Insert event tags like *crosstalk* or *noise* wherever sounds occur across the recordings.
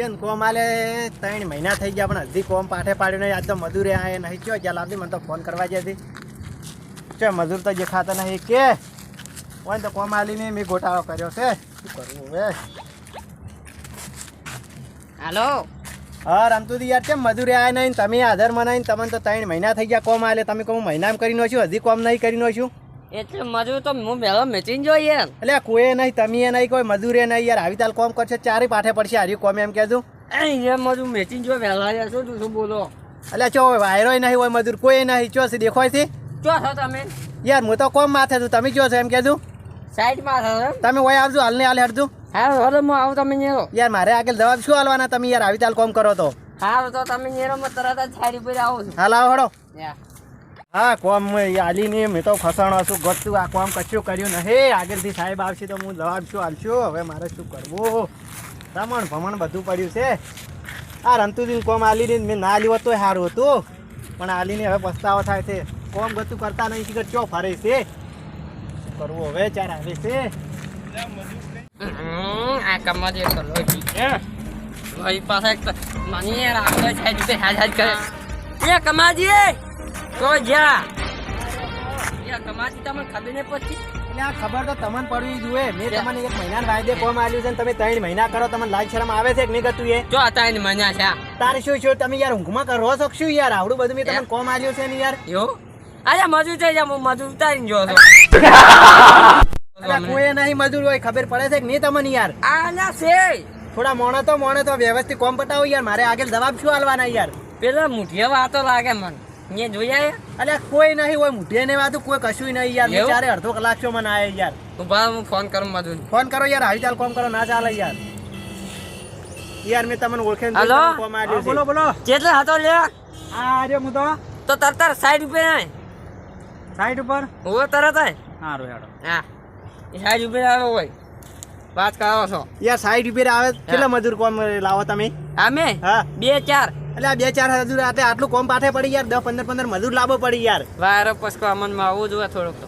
નહીં કોમ આલે ત્રણ મહિના થઈ ગયા પણ હજી કોમ પાઠે પાડ્યું નહીં. આજ તો મજૂરે આ નહીં ચો જ્યાં લાવતી મને તો ફોન કરવા જતી ચો મજૂર તો જે ખાતા નહીં કે હોય તો કોમ આલીને મેં ગોટાળો કર્યો છે. શું કરવું હવે? હાલો. હા રમતું યાર કેમ મજૂરે આયા નહીં? તમે આધાર મનાવીને તમને તો ત્રણ મહિના થઈ ગયા કોમ આલે. તમે કહું મહિનામાં કરી નાખ્યું હજી કોમ નહીં કરી નાખ્યું એટલે મજૂર તો હું પહેલો મેચીને જોઈએ એટલે કોઈ નહીં તમે એ નહીં કોઈ મજૂરે નહીં યાર. આવી તાલ કોમ કરશે ચારે પાઠે પડશે હારી કોમ એમ કહેજો. એ મજૂર મેચીને જો વહેલા યાર શું તું શું બોલો? એટલે ચો વાયરો નહીં હોય મજૂર કોઈ નહીં ચો છે દેખાય છે ચો છો તમે. યાર હું તો કોમ માથે છું તમે ચો છો એમ કહેજો. સાઈડમાં માથે તમે હોય આવજો હાલને હાલ હરજો હા હવે હું આવું તમે નેરો યાર મારે આગળ જવાબ શું હાલવાના તમે યાર આવી તાલ કોમ કરો તો. હા તો તમે નેરો મત તરત જ સાઈડ ઉપર આવો હાલ આવો હડો. યા. હા, કોમ આલીને મેં તો ફસાણો છું. ગોતું આ કોમ કશું કર્યું નહીં. આગળથી સાહેબ આવશે તો હું જવાબ છું આલશું હવે મારે શું કરવું? રમણ ભમણ બધું પડ્યું છે. આ રમતુદીન કોમ આલીને મેં ના આલ્યું તો સારું હતું. પણ આલીને હવે પસ્તાવો થાય છે. કોમ ગતું કરતા નહીં કે ચો ફરે છે? શું કરવું હવે? ચાર આવે છે. આ કમા જે તો લોહી છે. લોહી પાસે મને આપણે સાઈડ હાજ હાજ કરે. એ કમાજી તો જા. યા તમને ખબર આ તો તમને પડવી જોઈએ. મેં તમને એક મહિના વાયદે કોમ આલ્યું છે તમે ત્રણ મહિના કરો તમને લાજ શરમ આવે છે કે નહીં ગતું એ? જો હતા એને છે તારે શું શું તમે યાર ઊંઘમાં કરો છો શું યાર? આવડું બધું મેં તમને કોમ આલ્યું છે ને યાર. એવું? અરે મજૂર થઈ જા હું મજૂર ઉતારીને જો છો. અલા કોઈ નહીં મજૂર હોય ખબર પડે છે કે નહીં તમને યાર? આના છે. થોડા મોણો તો મોણો તો વ્યવસ્થિત કોમ પટાવો યાર. મારે આગળ જવાબ શું આલવાના યાર? પેલા મુઠિયા વાતો લાગે મને. ને જોયા અલે કોઈ નહીં હોય મુઢે ને વાતું કોઈ કશું નહીં યાર. મેં અડધો કલાક છો મને આયા યાર. ઊભા હું ફોન કરું મજૂર ફોન કરો યાર હાલ ચાલ કોમ કરો ના ચાલે યાર. યાર મેં તમને ઓળખે ને હલો? છે. બોલો કેટલા હતો લે આ રે હું તો. તો તરત સાઈડ ઉપર આય. સાઈડ ઉપર? હું તરત આય. સારું હેડો. હા. સાઈડ ઉપર આવ્યો હોય. વાત કરો છો. યાર સાઈડ ઉપર આવે કેટલા મજૂર કોમ લાવો તમે? અમે હા. બે ચાર. એટલે આ બે ચાર મજૂર રાતે આટલું કોમ પાઠે પડી યાર. દસ પંદર પંદર મજૂર લાભો પડી યાર. વાયરો પસકો અમનમાં આવવું જોઈએ થોડોક તો.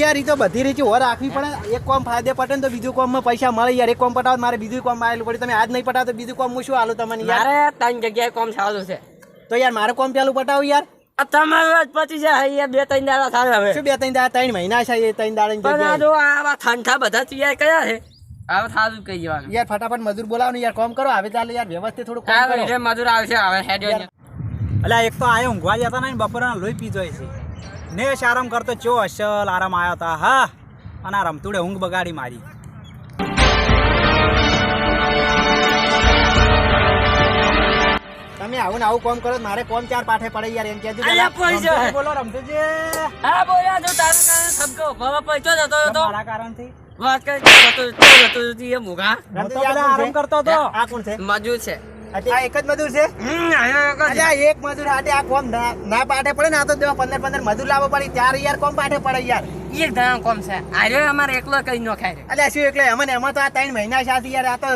યાર ઈ તો બધી રીતે ઓર રાખવી પડે. એક કોમ ફાયદે પટે તો બીજું કોમમાં પૈસા મળે યાર. એક કોમ પટાવો મારે બીજું કોમ આવેલું પડે. તમે આજ નહીં પટાવો તો બીજું કોમ હું શું આલું તમને યાર? ત્રણ જગ્યાએ કોમ ચાલુ છે. તો યાર મારે કોમ પેલું પટાવું યાર? તમારું આજ જાય. બે ત્રણ દાડા થાય હવે. શું બે ત્રણ દાડા? ત્રણ મહિના છે એ ત્રણ દાડા બધા તૈયાર કયા છે. હવે થાતું કહી જવાનું. યાર ફટાફટ મજૂર બોલાવો ને યાર કોમ કરો. આવે ચાલે યાર વ્યવસ્થિત થોડું કામ કરો. એટલે મજૂર આવશે આવે હેડ. એટલે એક તો આયો ઊંઘવા જતા ને બપોરના લોહી પી જાય છે. ને આરામ કરતો ચો અસલ આરામ આવ્યો તા. હા. અને આ રમતુડે ઊંઘ બગાડી મારી. તમે આવું ને આવું કોમ કરો મારે કોમ ચાર પાઠે પડે યાર એમ કેજો અલ્યા પૈસા બોલો રમતુજી હા બોલ્યા જો તારું કારણ સબકો બાબા પૈસો જતો હતો મારા કારણથી? વાત કરી જતો જતો જતો જતો એ મુગા હું તો પેલા આરામ કરતો હતો આ કોણ છે? મજૂર છે. આ એક જ મજૂર છે? હમ, આયો એક જ. અલ્યા એક મજૂર હાટે આ કોમ ના ના પાઠે પડે ને આ તો પંદર પંદર મજૂર લાવવો પડે ત્યારે યાર કોમ પાઠે પડે યાર. એક કોમ છે. આર્યો અમારે એકલો કઈ નો ખાય અલ્યા શું એકલે? અમને એમાં તો આ ત્રણ મહિના સાથે યાર આ તો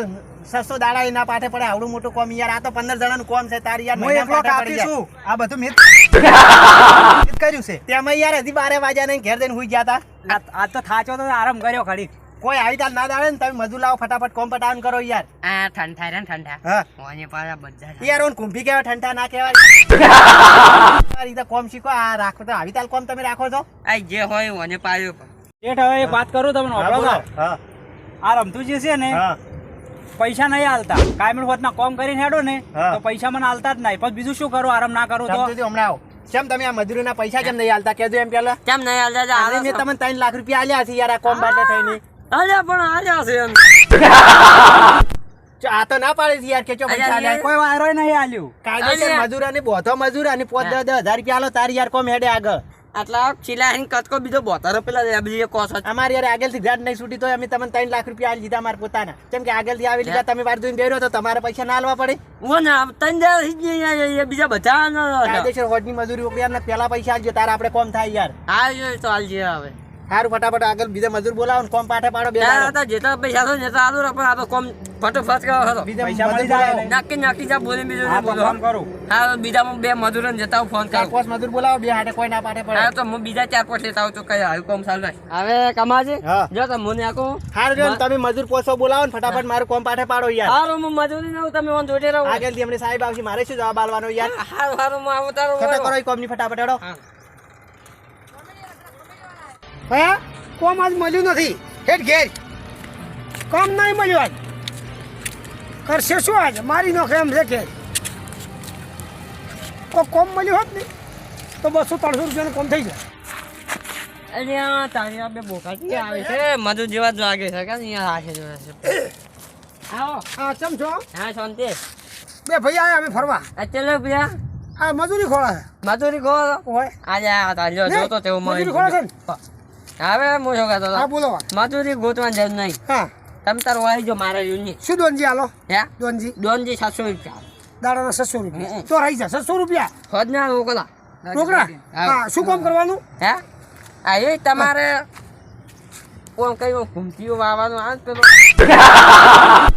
સસ્તો દાડા એના ના પાઠે પડે આવડું મોટું કોમ યાર આ તો પંદર જણાનું કોમ છે તારી યાર હું એકલો. છું. આ બધું મેં કર્યું છે. તેમાં યાર હજી બારે વાગ્યા નહીં ઘેર જઈને હુઈ ગયા હતા આ- આજ તો થાચો તો આરામ કર્યો ખડી કોઈ આવી તાર ના દાડે ને તમે મજૂર લાવો ફટાફટ કોમ પટાવન કરો યાર. આ ઠંડા રે ને ઠંડા હા. ઓને પાછા બધા યાર ઓન કુંભી કેવા ઠંડા ના કેવા યાર રીતે કોમ શીખો આ રાખો તો આવી તાલ કોમ તમે રાખો છો. આ જે હોય ઓને પાયો શેઠ હવે એક વાત કરું તમને હા, વાપરો બોલો. જે છે ને હા. પૈસા નહીં આલતા. કાયમી હોતના કોમ કરીને હેડો ને તો પૈસા મને આલતા જ નહીં. પછી બીજું શું કરું? આરામ ના કરું તો? હમણાં આવો. કેમ તમે આ મજૂરીના પૈસા કેમ નહીં આલતા? કેજો એમ પેલા. કેમ નહીં હાલતા આજે મેં તમને ત્રણ લાખ રૂપિયા આલ્યા છે યાર આ કોમ બાટલે થઈને. અલ્યા પણ આલ્યા છે એમ. આ તો ના પાડે યાર કે પૈસા કોઈ વારો નહીં આલ્યું. કાયદેસર. મજૂર અને બોધો મજૂર અને પોત દસ દસ હજાર રૂપિયા આલો તારી યાર કોમ હેડે આગળ. આટલા ચીલા હે કચકો બીજો બોતારો પેલા રે બીજો કોસ અમારે યાર આગળથી ગાડ નહીં છૂટી તો અમે તમને ત્રણ લાખ રૂપિયા આલી દીધા મારા પોતાના. કેમ કે આગળથી આવી લીધા તમે વાર જોઈને ગયો તો તમારે પૈસા ના આલવા પડે. હું ના એ બીજા બધા કાયદેસર હોડની મજૂરી રૂપિયા ને પેલા પૈસા આલજો તારા આપણે કોમ થાય યાર. હા તો આલજે હવે. સારું ફટાફટ આગળ બીજા મજૂર બોલાવો ને કોમ પાઠે પાડો બે જેટલા પૈસા તો જેટલા આલુ પણ આપણે કોમ ફટોફટ કરો હતો. બીજા પૈસા મજૂર મળી જાય ને? નાખી નાખી જા બોલી બીજું તો બોલો. ફોન કરું. હા બીજામાં બે મજૂરોને જતા ફોન કરું. ચાર પાંચ મજૂર બોલાવો બે હાટે કોઈ ના પાટે હા તો હું બીજા ચાર પાંચ લેતા આવું તો કઈ હાલ કોમ ચાલુ રાખ. હવે કમાજે? જો તમે મને આકો હારું જો તમે મજૂર પોસો બોલાવો ને ફટાફટ મારું કોમ પાટે પાડો યાર. હારું હું મજૂરી ના તમે ઓન જોડે રહો. આગળથી અમને સાહેબ આવશે મારે શું જવાબ આલવાનો યાર? હારું હારું હું આવું તારો ખટો કરો કોમની ફટાફટ હેડો. હા. કોમ આજ મળ્યું નથી. હેડ ઘેર. કોમ નહીં મળ્યું આજ. કરશે શું આજ? મારી નોખે એમ છે કે કો કોમ મળ્યું હોત ને તો બસો ત્રણસો રૂપિયાનું કોમ થઈ જાય. અહીંયા તારી આ બે બોકાટી આવે છે? મજૂર જેવા જ લાગે છે કે અહીંયા હાથે જોવે છે. આવો. હા ચમ છો? હા શાંતિ. બે ભાઈ આવ્યા અમે ફરવા. અત્યારે ભૈયા. આ મજૂરી ખોળા મજૂરી ખોળા? હોય આજે આ તારી જો તો તેવું મજૂરી ખોળા છે. હવે હું શું કહેતો બોલો મજૂરી ગોતવાની જરૂર નહીં. હા. તમે તારો આવી જો મારા યુની શું દોનજી હાલો હે? દોનજી? દોનજી સાતસો રૂપિયા. દાડાના સાતસો રૂપિયા. તો રહી જા સાતસો રૂપિયા. હોજ ના રોકલા છોકરા હા. શું કામ કરવાનું? હે? આ એ તમારે કોણ કઈ ઘૂમતીઓ વાવવાનું આ પેલો?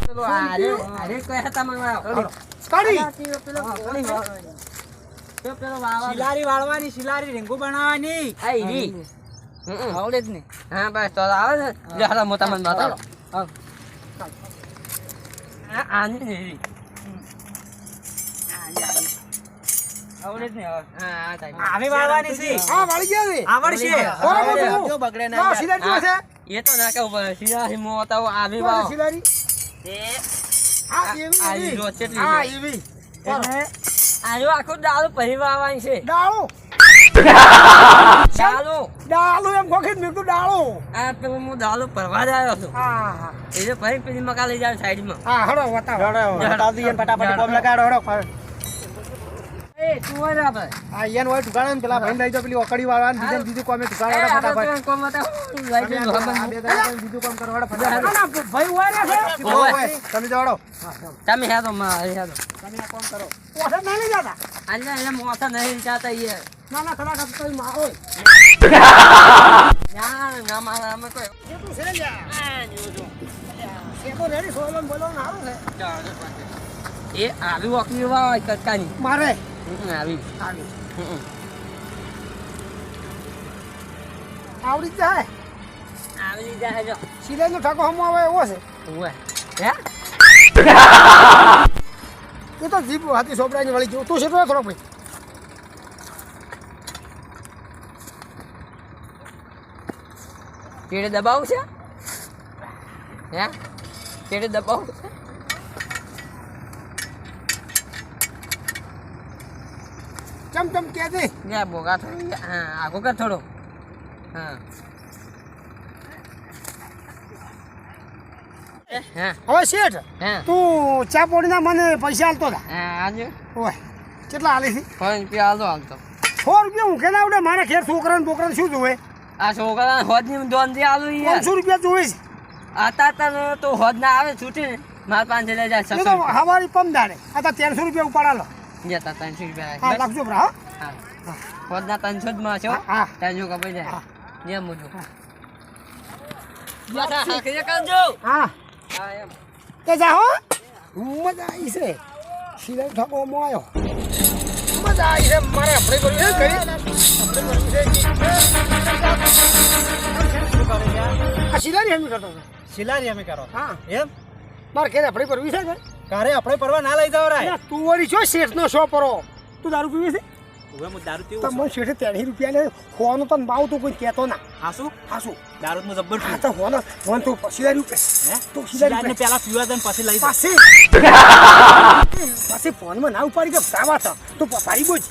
પેલો આરે આરે કયા તમે વાવો. કાઢી. પેલો. શિલારી વાળવાની શિલારી રીંગુ બનાવવાની. આવડે જ ને હા બસ તો આવે ને. મોટા મન બતાવો. આની. આવી છે હા વાળી ગયા ને આવડશે બરાબર છે. જો બગડે ના ના યાર. સિલારી જો છે એ તો ના કેવું પડે સીધા સીમો બતાવો આવી જો છે વાવો સિલારી એ હા આ- એવી આ એવી. જો કેટલી હા છે. એવી એટલે આજો આખું દારૂ ભરી વાવવાની છે ડાળો ડાળું ડાળો એમ કોખી મેં તો ડાળો આ પેલો હું ડાળું પરવા જાયો આવ્યો હા હા. એટલે ફરી પેલી મકા લઈ જાય સાઈડમાં. હા હડો બતાવો હડો બતાવી દઈએ ફટાફટ કોમ લગાડો હડો એ તું હોય આ ઈયાન હોય ઠુકાણો પેલા ભાઈને લઈ પેલી ઓકડી બીજાને બીજું કોમે ઠુકાણો ફટાફટ. કોમ. બીજું કામ કરો હેડો ફટાફટ. ના, ના, ભાઈ હોય છે તમે જાઓ તમે હેડો માં હેડો. તમે કોમ કરો. ઓછા ના લઈ જતા આજે એને નહીં એ ના ના તમારા ખરા તો માં હોય. ના ના મારા અમે કોઈ એ તું છે લ્યા? એ તો રેડી સોલો ને બોલો ને સારું છે. એ આવી વોકલી વાય કટકાની. મારે? આવી આવી આવડી જાય. આવી જાય જો. સિલાઈનો ઠાકો હમ આવે એવો છે. ઓય હે? એ તો જીભ હાથી સોપડાની વળી જો તું છે થોડો ભાઈ. ચેડે દબાવું છે? હે? કેડે દબાવું છે? ચમ ચમ કે દે ને બોગા થોડી હા આગો કર થોડો. હા. હા? હવે શેઠ હા? તું ચા પોડીના મને પૈસા આલતો હતા હા આજે ઓય કેટલા આલી થી ફોન રૂપિયા હાલતો હાલતો સો રૂપિયા હું કેના આવડે? મારે ઘેર છોકરાને બોકરાને શું જોવે? આ છોકરા હોદની દોનથી આલુ યાર રૂપિયા જોઈશ આતા તા તો હોદ ના આવે છૂટી મારા પાંચ લઈ જાય તો હવારી પમ દાડે. આતા તો ત્રણસો રૂપિયા ઉપાડા લો જતા ત્રણસો રૂપિયા હા. લાગજો બરા હા. હોદ ના ત્રણસો જ માં છો હા, કપાઈ જાય. જે મુજબ બસ આ હાંકીને હા. હા. એમ. તે જા હો. મજા આવી છે. સિલાઈ ઠાકો મો આવ્યો મજા આવી છે. મારે આપણે કર્યું છે ઘરે કરતો શિલારી અમે કરો હા. એમ? મારે ઘરે આપણે કરવી છે ને કારે આપણે પરવા ના લઈ જાવ તું વળી છો શેઠનો શો પરો તું દારૂ પીવી છે? હવે હું દારૂ તો પીવું શેઠે રૂપિયા ને બાવ તું કોઈ કહેતો ના. હાસુ? હાસું. દારૂ હું જબ્બર પીવું. તો હોનો હોન તું સિલાઈ રૂપે હે? તો શિલારીને રૂપે પહેલા પીવા. દે ને પછી લઈ પાસે પાસે ફોનમાં ના ઉપાડી કે સાવા થા તું પાડી બોજ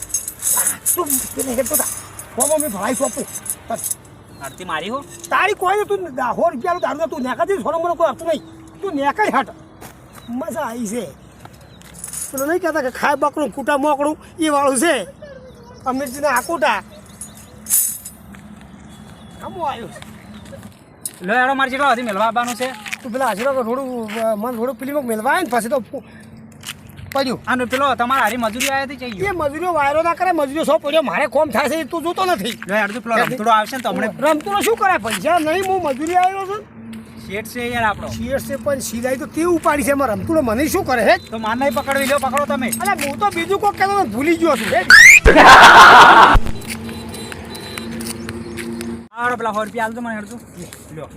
તું પેલે હેડતો તા ફોનમાં મેં ભરાઈ સોંપું. આરતી મારી હો. તારી કોઈ તું સો રૂપિયાનું દારૂ તું નેકા દે સોનો મને કોઈ આપતું નહીં. તું નેકાઈ હટ. મજા આવી છે. પેલું નહીં કહેતા કે ખાય બકરું કૂટા મોકડું એ વાળું છે. અમીરજીના આ કૂટા આમો આવ્યો લો એડો મારે જેટલો હજી મેળવા આવવાનું છે. તું પેલા હજી થોડું મને થોડું પેલી મેળવા આવે ને પછી તો પડ્યું. આનો પેલો તમારા હારી મજૂરી આવી હતી એ મજૂરીઓ વાયરો ના કરે મજૂરીઓ સો પડ્યો. મારે કોમ થાય છે તું જોતો નથી. લો હેડો પેલો રમતોડો આવશે ને તમને હમણે રમતું શું કરે પૈસા નહીં હું મજૂરી આવ્યો છું. શેઠ છે યાર આપણો. શેઠ છે પણ સિલાઈ તો કેવું ઉપાડી છે મારા રમતું મને શું કરે હે? તો માર પકડી પકડવી લ્યો પકડો તમે. અરે હું તો બીજું કોઈ કહેતો હતો, ભૂલી ગયો છું હે? આડો પેલા સો રૂપિયા હાલ તો મને હેડજો. લ્યો.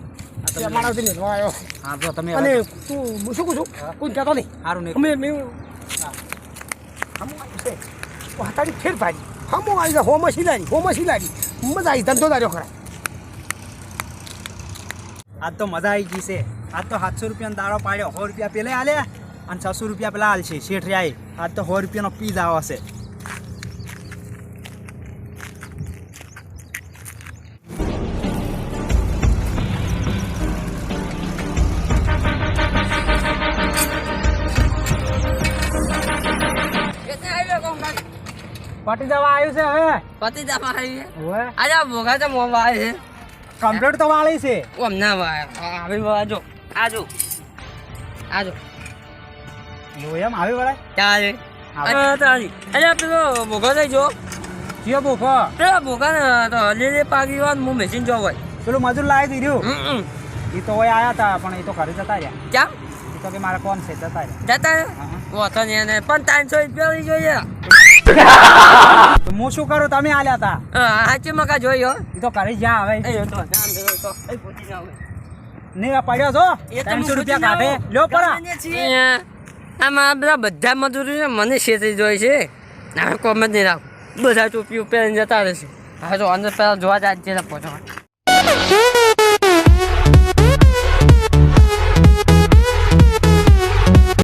મારાથી મેળવા આવ્યો હા તો તમે અને તું. શું કહું છું? કોઈ કહેતો નહીં. સારું નહીં. અમે મેં હમું વાતાડી ફેર પાડી હમું આવી જાય હોમાં સિલાડી હોમાં સિલાડી મજા આવી ધંધો દાર્યો ખરા. આજ તો મજા આવી ગઈ છે. આજ તો સાતસો રૂપિયાનો દાડો પાડ્યો. સો રૂપિયા પેલે હાલે અને છસો રૂપિયા પેલા હાલશે શેઠ રહ્યા આજ તો સો રૂપિયાનો પીઝ આવશે પટી જવા આવ્યું છે હવે પતિ જમા આવ્યું? છે. આજે ભોગા છે મોંમાં આવે છે. કમ્પ્લીટ તો વાળી છે. ઓમ ના આવી આજો આજો આજો એમ આવી વળાય? ચાલે. આવે. અરે અરે પેલો ભોગા થઈ જો. કયો ભૂખો પેલા ભોગા ને તો લીલે પાકી વાત હું મેચીને જો હોય. પેલું મજૂર લાવી દીધું. એ તો હોય આયા હતા પણ એ તો ઘરે જતા રહ્યા. ક્યાં? એ તો કે મારે કોણ છે જતા રહ્યા. જતા પણ ત્રણસો રૂપિયા લઈ જોઈએ. *laughs* હું શું કરું? તમે આલ્યા હતા હાચી મકા જોયો એ તો કરી જ્યાં આવે. નહીં તો નામ દેવો તો એ પૂછી જાવ ને પડ્યો છો? તો ત્રણસો રૂપિયા કાઢે લો પરા. આમાં બધા બધા મજૂરી છે મને શેતી જોઈ છે. હવે કોમ જ નહીં રાખું. બધા ટોપી પહેરીને જતા રહેશે. હવે તો અંદર પહેલાં જોવા જાય છે પહોંચવા